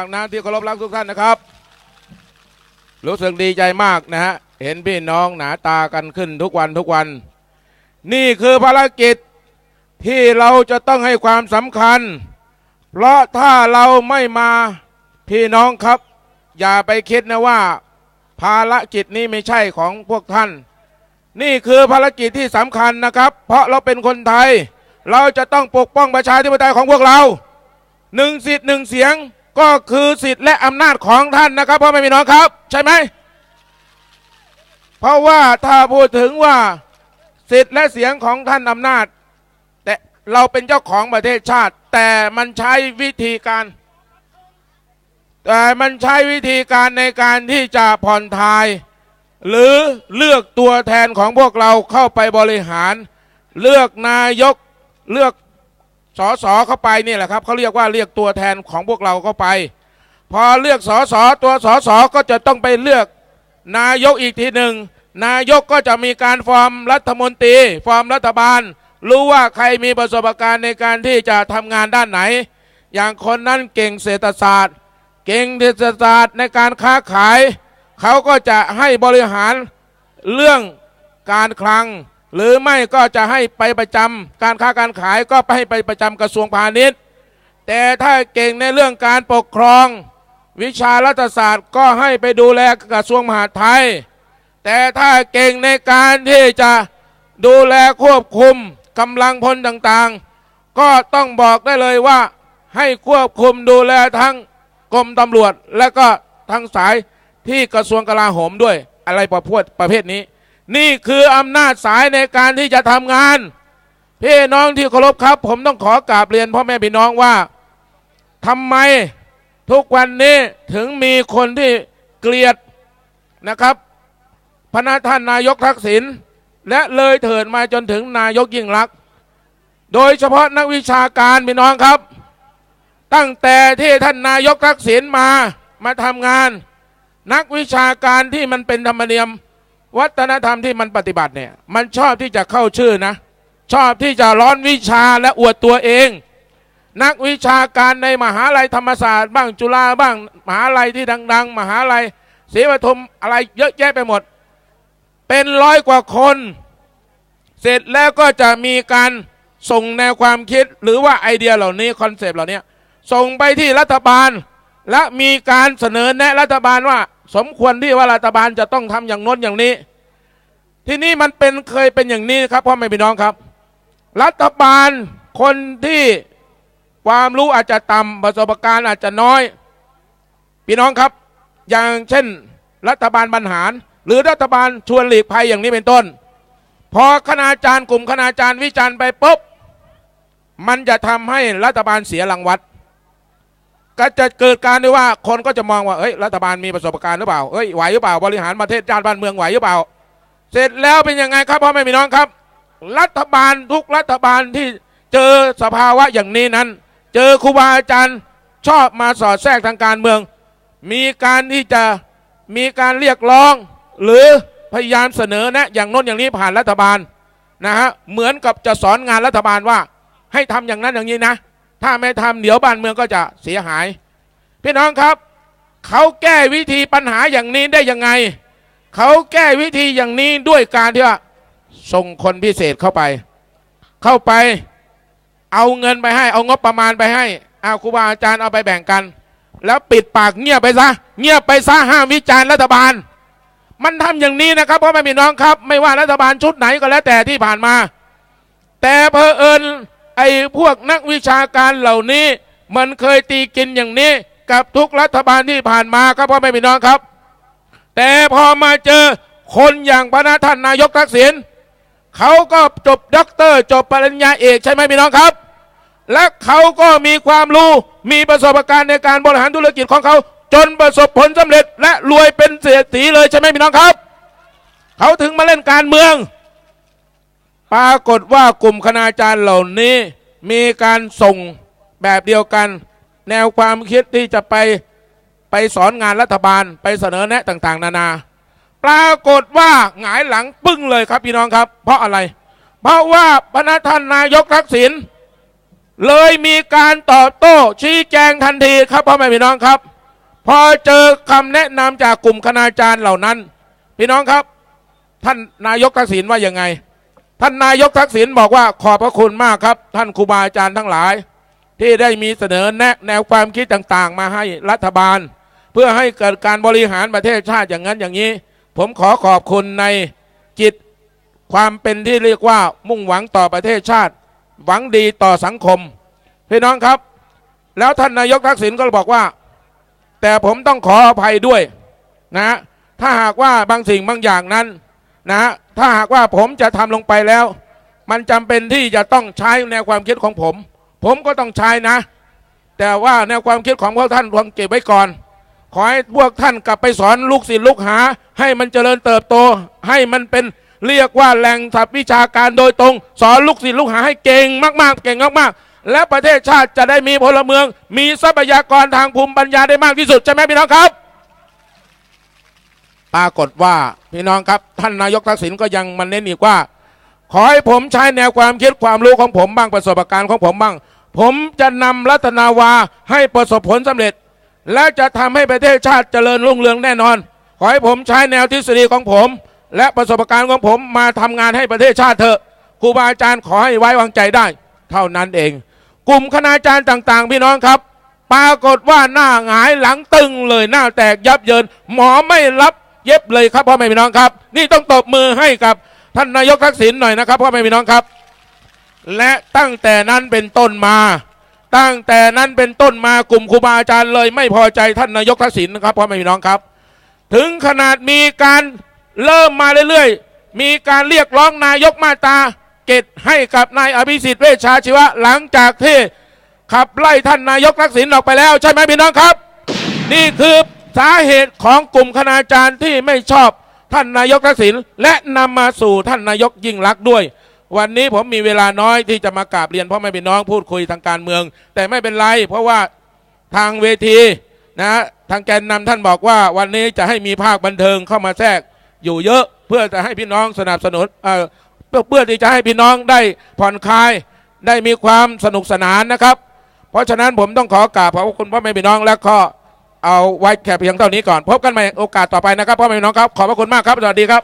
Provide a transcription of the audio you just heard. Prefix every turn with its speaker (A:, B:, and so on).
A: างน้ำที่เคารพรักทุกท่านนะครับ รู้สึกดีใจมากนะฮะเห็นพี่น้องหนาตากันขึ้นทุกวันทุกวัน นี่คือภารกิจที่เราจะต้องให้ความสำคัญ เพราะถ้าเราไม่มาพี่น้องครับ อย่าไปคิดนะว่า ภารกิจนี้ไม่ใช่ของพวกท่าน นี่คือภารกิจที่สำคัญนะครับ เพราะเราเป็นคนไทย เราจะต้องปกป้องประชาธิปไตยของพวกเราหนึ่งสิทธิ์หนึ่งเสียง ก็คือสิทธิ์และอำนาจของท่านนะครับพ่อแม่พี่น้องครับ ใช่ไหมเพราะว่าถ้าพูดถึงว่าสิทธิ์และเสียงของท่านอำนาจ แต่เราเป็นเจ้าของประเทศชาติ แต่มันใช้วิธีการ แต่มันใช้วิธีการในการที่จะผ่อนทาย หรือเลือกตัวแทนของพวกเราเข้าไปบริหาร เลือกนายกเลือก สสเข้าไปนี่แหละครับเขาเรียกว่าเรียกตัวแทนของพวกเราเข้าไป พอเลือกสสตัวสสก็จะต้องไปเลือกนายกอีกทีหนึ่งนายกก็จะมีการฟอร์มรัฐมนตรี ฟอร์มรัฐบาล รู้ว่าใครมีประสบการณ์ในการที่จะทำงานด้านไหน อย่างคนนั้นเก่งเศรษฐศาสตร์ เก่งเศรษฐศาสตร์ในการค้าขาย เขาก็จะให้บริหารเรื่องการคลัง หรือไม่ก็จะให้ไปประจำการค้าการขายก็ไปให้ไปประจำกระทรวงพาณิชย์ แต่ถ้าเก่งในเรื่องการปกครอง วิชารัฐศาสตร์ก็ให้ไปดูแลกระทรวงมหาดไทย แต่ถ้าเก่งในการที่จะดูแลควบคุมกำลังพลต่างๆ ก็ต้องบอกได้เลยว่าให้ควบคุมดูแลทั้งกรมตำรวจและก็ทั้งสายที่กระทรวงกลาโหมด้วยอะไรประพวดประเภทนี้ นี่คืออำนาจสายในการที่จะทำงาน พี่น้องที่เคารพครับ ผมต้องขอกราบเรียนพ่อแม่พี่น้องว่าทำไมทุกวันนี้ถึงมีคนที่เกลียดนะครับ พระท่านนายกทักษิณและเลยเถิดมาจนถึงนายกยิ่งรัก โดยเฉพาะนักวิชาการพี่น้องครับ ตั้งแต่ที่ท่านนายกทักษิณมามาทำงาน นักวิชาการที่มันเป็นธรรมเนียม วัฒนธรรมที่มันปฏิบัติเนี่ยมันชอบที่จะเข้าชื่อนะ ชอบที่จะร้อนวิชาและอวดตัวเอง นักวิชาการในมหาลัยธรรมศาสตร์ บ้างจุฬาบ้างมหาลัยที่ดัง ๆ มหาลัยศรีปทุมอะไรเยอะแยะไปหมด เป็นร้อยกว่าคน เสร็จแล้วก็จะมีการส่งแนวความคิดหรือว่าไอเดียเหล่านี้คอนเซปต์เหล่านี้ส่งไปที่รัฐบาลและมีการเสนอแนะรัฐบาลว่า สมควรที่ว่ารัฐบาลจะต้องทำอย่างน้นอย่างนี้ ที่นี่มันเป็นเคยเป็นอย่างนี้ครับพ่อแม่พี่น้องครับ รัฐบาลคนที่ความรู้อาจจะต่ำประสบการณ์อาจจะน้อย พี่น้องครับ อย่างเช่น รัฐบาลบรรหาร หรือรัฐบาลชวนหลีกภัยอย่างนี้เป็นต้น พอคณาจารย์กลุ่มคณาจารย์วิจารณ์ไปปุ๊บมันจะทำให้รัฐบาลเสียรางวัล ก็จะเกิดการที่ว่าคนก็จะมองว่าเอ้ยรัฐบาลมีประสบการณ์หรือเปล่าเอ้ยไหวหรือเปล่าบริหารประเทศชาติบ้านเมืองไหวหรือเปล่า เสร็จแล้วเป็นยังไงครับพ่อแม่พี่น้องครับ รัฐบาลทุกรัฐบาลที่เจอสภาวะอย่างนี้นั้น เจอครูบาอาจารย์ชอบมาสอดแทรกทางการเมือง มีการที่จะมีการเรียกร้อง หรือพยายามเสนอแนะอย่างโน้นอย่างนี้ผ่านรัฐบาลนะฮะเหมือนกับจะสอนงานรัฐบาลว่าให้ทำอย่างนั้นอย่างนี้นะ ถ้าไม่ทำเดี๋ยวบ้านเมืองก็จะเสียหาย พี่น้องครับ เขาแก้วิธีปัญหาอย่างนี้ได้ยังไง เขาแก้วิธีอย่างนี้ด้วยการที่ว่าส่งคนพิเศษเข้าไป เข้าไป เอาเงินไปให้ เอางบประมาณไปให้เอาครูบาอาจารย์เอาไปแบ่งกัน แล้วปิดปากเงียบไปซะ เงียบไปซะห้ามวิจารณ์รัฐบาล มันทำอย่างนี้นะครับเพราะไม่มีน้องครับ ไม่ว่ารัฐบาลชุดไหนก็แล้วแต่ที่ผ่านมา แต่เพอเอิญ ไอ้พวกนักวิชาการเหล่านี้ มันเคยตีกินอย่างนี้ กับทุกรัฐบาลที่ผ่านมาครับพ่อแม่พี่น้องครับ แต่พอมาเจอคนอย่างพระนาท่านนายกทักษิณเขาก็จบด็อกเตอร์ จบปริญญาเอกใช่ไหมพี่น้องครับ และเขาก็มีความรู้มีประสบการณ์ในการบริหารธุรกิจของเขา จนประสบผลสำเร็จและรวยเป็นเศรษฐีเลยใช่ไหมพี่น้องครับ เขาถึงมาเล่นการเมือง ปรากฏว่ากลุ่มคณาจารย์เหล่านี้มีการส่งแบบเดียวกัน แนวความคิดที่จะไปไปสอนงานรัฐบาลไปเสนอแนะต่างๆ นานา ปรากฏว่าหงายหลังปึ้งเลยครับพี่น้องครับ เพราะอะไร เพราะว่าพระท่านนายกทักษิณเลยมีการตอบโต้ชี้แจงทันทีครับพ่อแม่พี่น้องครับ พอเจอคำแนะนำจากกลุ่มคณาจารย์เหล่านั้น พี่น้องครับ ท่านนายกทักษิณว่ายังไง ท่านนายกทักษิณบอกว่าขอบพระคุณมากครับ ท่านครูบาอาจารย์ทั้งหลาย ที่ได้มีเสนอแนะแนวความคิดต่างๆ มาให้รัฐบาล เพื่อให้เกิดการบริหารประเทศชาติอย่างนั้นอย่างนี้ ผมขอขอบคุณในจิตความเป็นที่เรียกว่ามุ่งหวังต่อประเทศชาติ หวังดีต่อสังคมพี่น้องครับ แล้วท่านนายกทักษิณก็บอกว่า แต่ผมต้องขออภัยด้วยนะถ้าหากว่าบางสิ่งบางอย่างนั้น นะถ้าหากว่าผมจะทำลงไปแล้ว มันจำเป็นที่จะต้องใช้แนวความคิดของผม ผมก็ต้องใช้นะ แต่ว่าแนวความคิดของพวกท่านควรเก็บไว้ก่อน ขอให้พวกท่านกลับไปสอนลูกศิษย์ลูกหา ให้มันเจริญเติบโต ให้มันเป็นเรียกว่าแหล่งศัพท์วิชาการโดยตรง สอนลูกศิษย์ลูกหาให้เก่งมากๆ เก่งมากๆ และประเทศชาติจะได้มีพลเมือง มีทรัพยากรทางภูมิปัญญาได้มากที่สุดใช่ไหมพี่น้องครับ ปรากฏว่าพี่น้องครับท่านนายกทักษิณก็ยังมันเน้นอีกว่า ขอให้ผมใช้แนวความคิดความรู้ของผมบ้างประสบการณ์ของผมบ้าง ผมจะนำรัตนาวาให้ประสบผลสำเร็จ และจะทำให้ประเทศชาติเจริญรุ่งเรืองแน่นอน ขอให้ผมใช้แนวทฤษฎีของผม และประสบการณ์ของผมมาทำงานให้ประเทศชาติเถอะครูบาอาจารย์ขอให้ไว้วางใจได้ เท่านั้นเอง กลุ่มคณาจารย์ต่างๆ พี่น้องครับปรากฏว่าหน้าหงายหลังตึงเลยหน้าแตกยับเยิน หมอไม่รับ เย็บเลยครับพ่อแม่พี่น้องครับ นี่ต้องตบมือให้กับท่านนายกทักษิณหน่อยนะครับพ่อแม่พี่น้องครับ และตั้งแต่นั้นเป็นต้นมา ตั้งแต่นั้นเป็นต้นมากลุ่มครูบาอาจารย์เลย ไม่พอใจท่านนายกทักษิณนะครับพ่อแม่พี่น้องครับ ถึงขนาดมีการเริ่มมาเรื่อยๆ มีการเรียกร้องนายกมาตาเกตให้กับนายอภิสิทธิ์เวชชาชีวะหลังจากที่ขับไล่ท่านนายกทักษิณออกไปแล้วใช่ไหมพี่น้องครับ นี่คือ สาเหตุของกลุ่มคณาจารย์ที่ไม่ชอบท่านนายกทักษิณและนำมาสู่ท่านนายกยิ่งรักด้วย วันนี้ผมมีเวลาน้อยที่จะมากราบเรียนพ่อแม่พี่น้องพูดคุยทางการเมือง แต่ไม่เป็นไร เพราะว่าทางเวทีนะทางแกนนำท่านบอกว่า วันนี้จะให้มีภาคบันเทิงเข้ามาแทรกอยู่เยอะเพื่อจะให้พี่น้องสนับสนุนเอ่อเพื่อเพื่อที่จะให้พี่น้องได้ผ่อนคลายได้มีความสนุกสนานนะครับ เพราะฉะนั้นผมต้องขอกราบขอบพระคุณพ่อแม่พี่น้องและก็ เอาไว้แค่เพียงเท่านี้ก่อน พบกันใหม่โอกาสต่อไปนะครับพ่อแม่พี่น้องครับ ขอบพระคุณมากครับ สวัสดีครับ